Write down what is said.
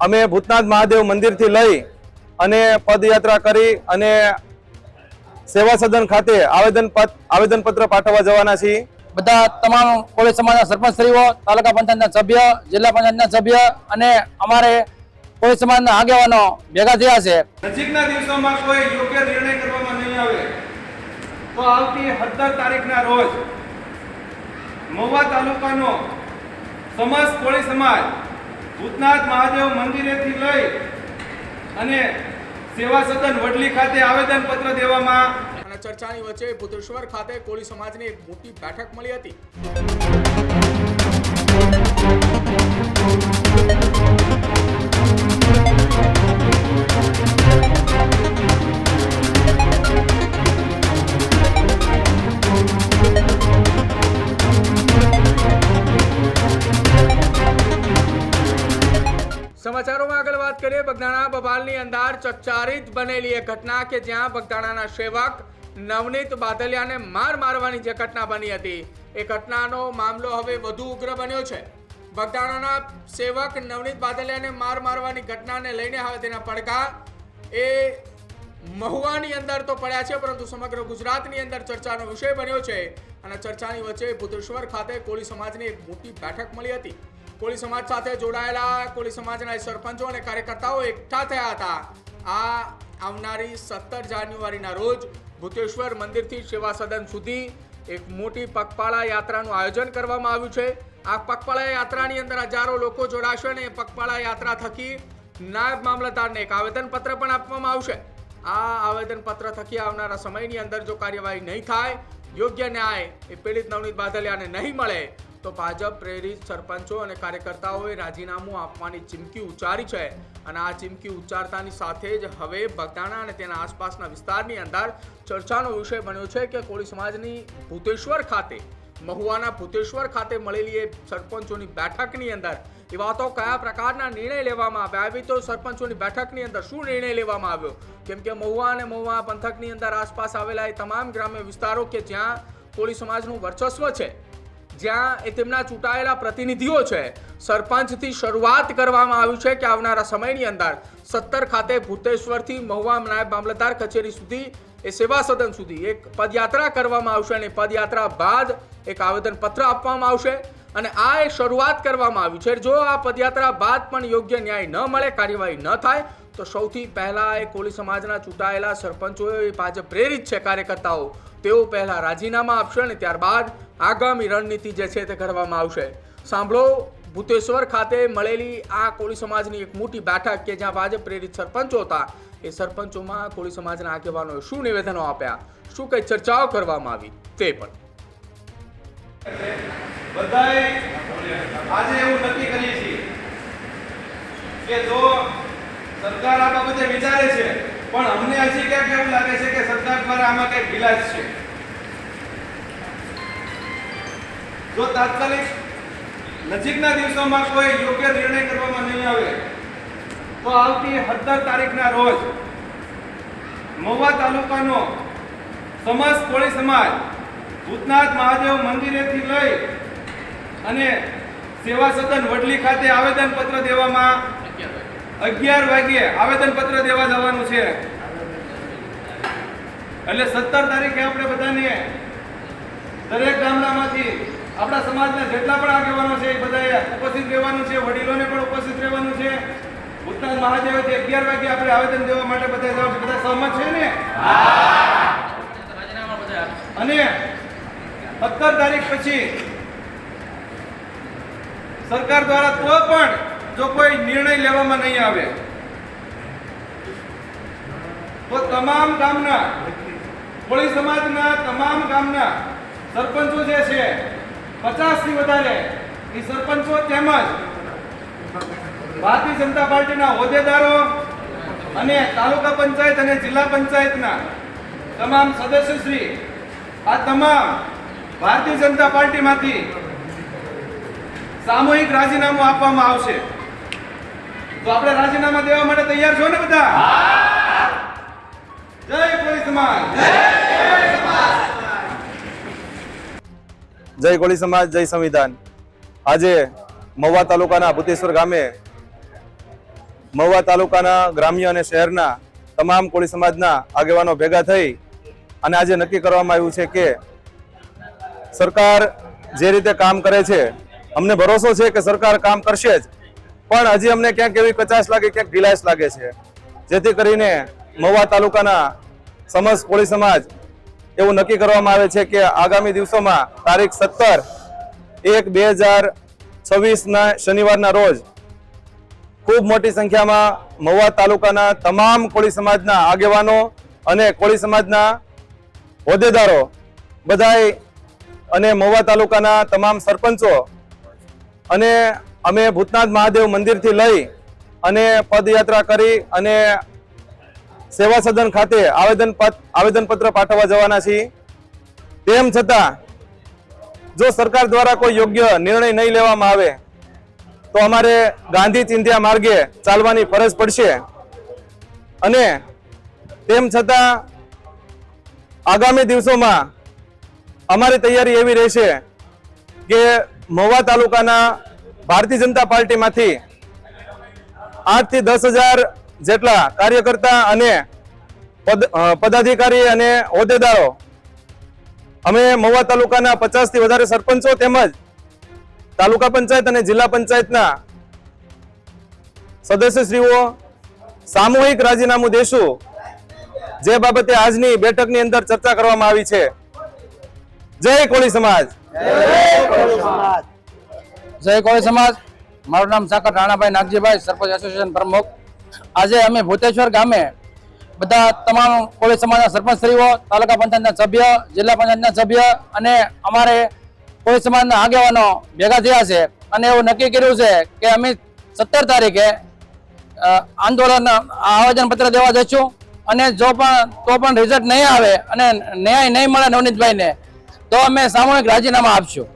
અમે ભૂતનાથ મહાદેવ મંદિરથી લઈ અને પદયાત્રા કરી અને સેવા સદન ખાતે આવેદન આવેદનપત્ર પાઠવવા જવાના છીએ. બધા તમામ કોલેજ સમાજના સરપંચશ્રીઓ તાલુકા પંચાયતના સભ્ય જિલ્લા પંચાયતના સભ્ય અને અમારે કોઈ સમાજના આગેવાનો ભેગા થયા છે. નજીકના દિવસોમાં કોઈ યોગ્ય નિર્ણય કરવામાં નહીં આવે. તો આવતી સત્તર તારીખના રોજ મહુવા તાલુકાનો સમાજ કોળી સમાજ ભૂતનાથ મહાદેવ મંદિરેથી લઈ અને સેવા સદન વડલી ખાતે આવેદન પત્ર દેવામાં અને ચર્ચાની વચ્ચે ભૂતેશ્વર ખાતે કોળી સમાજની એક મોટી બેઠક મળી હતી. સમાચારોમાં આગળ વાત કરીએ. બગદાણા બબાલની અંદર ચકચારિત બનેલી એક ઘટના કે જ્યાં બગદાણાના સેવક નવનીત બાદલિયાને માર મારવાની જે ઘટના બની હતી, એ ઘટનાનો મામલો હવે વધુ ઉગ્ર બન્યો છે. બગદાણાના સેવક નવનીત બાદલિયાને માર મારવાની ઘટનાને લઈને હવે તેના પડઘા એ મહુવાની અંદર તો પડ્યા છે, પરંતુ સમગ્ર ગુજરાતની અંદર ચર્ચાનો વિષય બન્યો છે. અને ચર્ચાની વચ્ચે ભૂતેશ્વર ખાતે કોળી સમાજની એક મોટી બેઠક મળી હતી. કોળી સમાજ સાથે જોડાયેલા કોળી સમાજના સરપંચો અને કાર્યકર્તાઓ એકઠા થયા હતા. આ આવનારી સત્તર જાન્યુઆરીના રોજ ભૂતેશ્વર મંદિરથી સેવા સદન સુધી એક મોટી પગપાળા યાત્રાનું આયોજન કરવામાં આવ્યું છે. આ પગપાળા યાત્રાની અંદર હજારો લોકો જોડાશે અને પગપાળા યાત્રા થકી નાયબ મામલતદારને એક આવેદનપત્ર પણ આપવામાં આવશે. આ આવેદનપત્ર થકી આવનારા સમયની અંદર જો કાર્યવાહી નહીં થાય, યોગ્ય ન્યાય એ પીડિત નવનીત બાદલિયાને નહીં મળે. તો ભાજપ, પ્રેરિત સરપંચો અને કાર્યકર્તાઓએ રાજીનામું આપવાની ચીમકી ઉચ્ચારી છે. અને આ ચીમકી ઉચ્ચારતાની સાથે જ હવે બગદાણા અને તેના આસપાસના વિસ્તારની અંદર ચર્ચાનો વિષય બન્યો છે કે કોળી સમાજની ભૂતેશ્વર ખાતે, મહુવાના ભૂતેશ્વર ખાતે મળેલી એ સરપંચોની બેઠકની અંદર એવા તો કયા પ્રકારના નિર્ણય લેવામાં આવ્યા? આવી તો સરપંચોની બેઠકની અંદર શું નિર્ણય લેવામાં આવ્યો? કેમ કે મહુવા અને મહુવા પંથકની અંદર આસપાસ આવેલા એ તમામ ગ્રામ્ય વિસ્તારો કે જ્યાં કોળી સમાજનું વર્ચસ્વ છે. જ્યાં એ તેમના ચૂંટાયેલા પ્રતિનિધિઓ છે. સરપંચથી શરૂઆત કરવામાં આવી છે કે આવનારા સમયની અંદર સત્તર ખાતે ભૂતેશ્વરથી મહુવા નાયબ મામલતદાર કચેરી સુધી એ સેવા સદન સુધી એક પદયાત્રા કરવામાં આવશે અને પદયાત્રા બાદ એક આવેદનપત્ર આપવામાં આવશે. અને આ એ શરૂઆત કરવામાં આવી છે. જો આ પદયાત્રા બાદ પણ યોગ્ય ન્યાય ન મળે, કાર્યવાહી ન થાય, તો સૌથી પહેલા એ કોળી સમાજના ચૂંટાયેલા સરપંચોએ ભાજપ પ્રેરિત છે કાર્યકર્તાઓ. તેઓ પહેલા રાજીનામા આપશે અને ત્યારબાદ આગામી રણનીતિ જે છે તે ઘડવામાં આવશે. સાંભળો, ભૂતેશ્વર ખાતે મળેલી આ કોળી સમાજની એક મોટી બેઠક કે જ્યાં ભાજપ પ્રેરિત સરપંચો હતા. એ સરપંચોમાં કોળી સમાજના આગેવાનોએ શું નિવેદનો આપ્યા? શું કઈ ચર્ચાઓ કરવામાં આવી? તે પણ. બધાએ આજે એવું નક્કી કરીએ છીએ કે જો સરકાર આ બાબતે વિચારે છે, પણ અમને હજી ક્યાંક એવું લાગે છે કે સરકાર દ્વારા આમાં કઈ ઢીલાશ છે. જો તાત્કાલિક નજીકના દિવસોમાં કોઈ યોગ્ય નિર્ણય કરવામાં નહીં આવે, તો આવતી સત્તર તારીખના રોજ મહુવા તાલુકાનો સમાજ કોળી સમાજ ભૂતનાથ મહાદેવ મંદિરેથી લઈ અને સેવા સદન વડલી ખાતે આવેદન પત્ર દેવામાં અગિયાર વાગ્યે આવેદન પત્ર દેવા જવાનું છે. એટલે સત્તર તારીખે આપણે બધાને દરેક ગામડામાંથી આપણા સમાજના જેટલા પણ આગેવાનો છે એ બધાએ ઉપસ્થિત રહેવાનું છે વડીલોને પણ ઉપસ્થિત રહેવાનું છે. ભૂતનાથ મહાદેવથી અગિયાર વાગે આપણે આવેદન દેવા માટે બધા જવાનું છે. બધા સહમત છે ને? અને સત્તર તારીખ પછી સરકાર દ્વારા તો પણ જો કોઈ નિર્ણય લેવામાં નહીં આવે, તો તમામ ગામના કોળી સમાજના તમામ ગામના સરપંચો જે છે પચાસથી વધારે એ સરપંચો તેમજ ભારતીય જનતા પાર્ટીના હોદ્દેદારો અને તાલુકા પંચાયત અને જિલ્લા પંચાયતના તમામ સદસ્યશ્રી, આ તમામ ભારતીય જનતા પાર્ટીમાંથી સામૂહિક રાજીનામું આપવામાં આવશે. તો આપણે રાજીનામા દેવા માટે તૈયાર છો ને બધા? જય કોળી સમાજ. જય કોળી સમાજ, જય સંવિધાન. આજે મહુવા તાલુકાના ભૂતેશ્વર ગામે મહુવા તાલુકાના ગ્રામ્ય અને શહેરના તમામ કોળી સમાજના આગેવાનો ભેગા થઈ અને આજે નક્કી કરવામાં આવ્યું છે કે સરકાર જે રીતે કામ કરે છે, અમને ભરોસો છે કે સરકાર કામ કરશે જ. પણ હજી અમને ક્યાંક એવી કચાશ લાગે, ક્યાંક ઢીલાશ લાગે છે. જેથી કરીને મહુવા તાલુકાના સમસ્ત કોળી સમાજ એવું નક્કી કરવામાં આવે છે કે આગામી દિવસોમાં તારીખ સત્તર એક બે હજાર છવ્વીસના શનિવારના રોજ ખૂબ મોટી સંખ્યામાં મહુવા તાલુકાના તમામ કોળી સમાજના આગેવાનો અને કોળી સમાજના હોદ્દેદારો બધાય અને મહુવા તાલુકાના તમામ સરપંચો અને અમે ભૂતનાથ મહાદેવ મંદિરથી લઈ અને પદયાત્રા કરી અને સેવા સદન ખાતે આવેદન આવેદનપત્ર પાઠવવા જવાના છીએ. તેમ છતાં, જો સરકાર દ્વારા કોઈ યોગ્ય નિર્ણય નહીં લેવામાં આવે, તો અમારે ગાંધી ચિંધ્યા માર્ગે ચાલવાની ફરજ પડશે. અને તેમ છતાં, આગામી દિવસોમાં અમારી તૈયારી એવી રહેશે કે મહુવા તાલુકાના ભારતીય જનતા પાર્ટીમાંથી આઠથી દસ હજાર જેટલા કાર્યકર્તા અને પદ પદાધિકારી અને હોદ્દેદારો અમે મહુવા તાલુકાના પચાસથી વધારે સરપંચો તેમજ તાલુકા પંચાયત અને જિલ્લા પંચાયતના સદસ્યશ્રીઓ, સામૂહિક રાજીનામું દેશું. જે બાબતે આજની બેઠકની અંદર ચર્ચા કરવામાં આવી છે. જય કોળી સમાજ. જય કોળી સમાજ. મારું નામ સાકર રાણાભાઈ નાગજીભાઈ, સરપંચ એસોસિએશન પ્રમુખ. આજે અમે ભૂતેશ્વર ગામે બધા તમામ કોળી સમાજના સરપંચશ્રીઓ, તાલુકા પંચાયતના સભ્ય, જિલ્લા પંચાયતના સભ્ય અને અમારે કોળી સમાજના આગેવાનો ભેગા થયા છે. અને એવું નક્કી કર્યું છે કે અમે સત્તર તારીખે આંદોલન આવેદન પત્ર દેવા જઈશું. અને જો પણ, તો પણ રિઝલ્ટ નહીં આવે અને ન્યાય નહીં મળે નવનીતભાઈને તો અમે સામૂહિક રાજીનામા આપશું.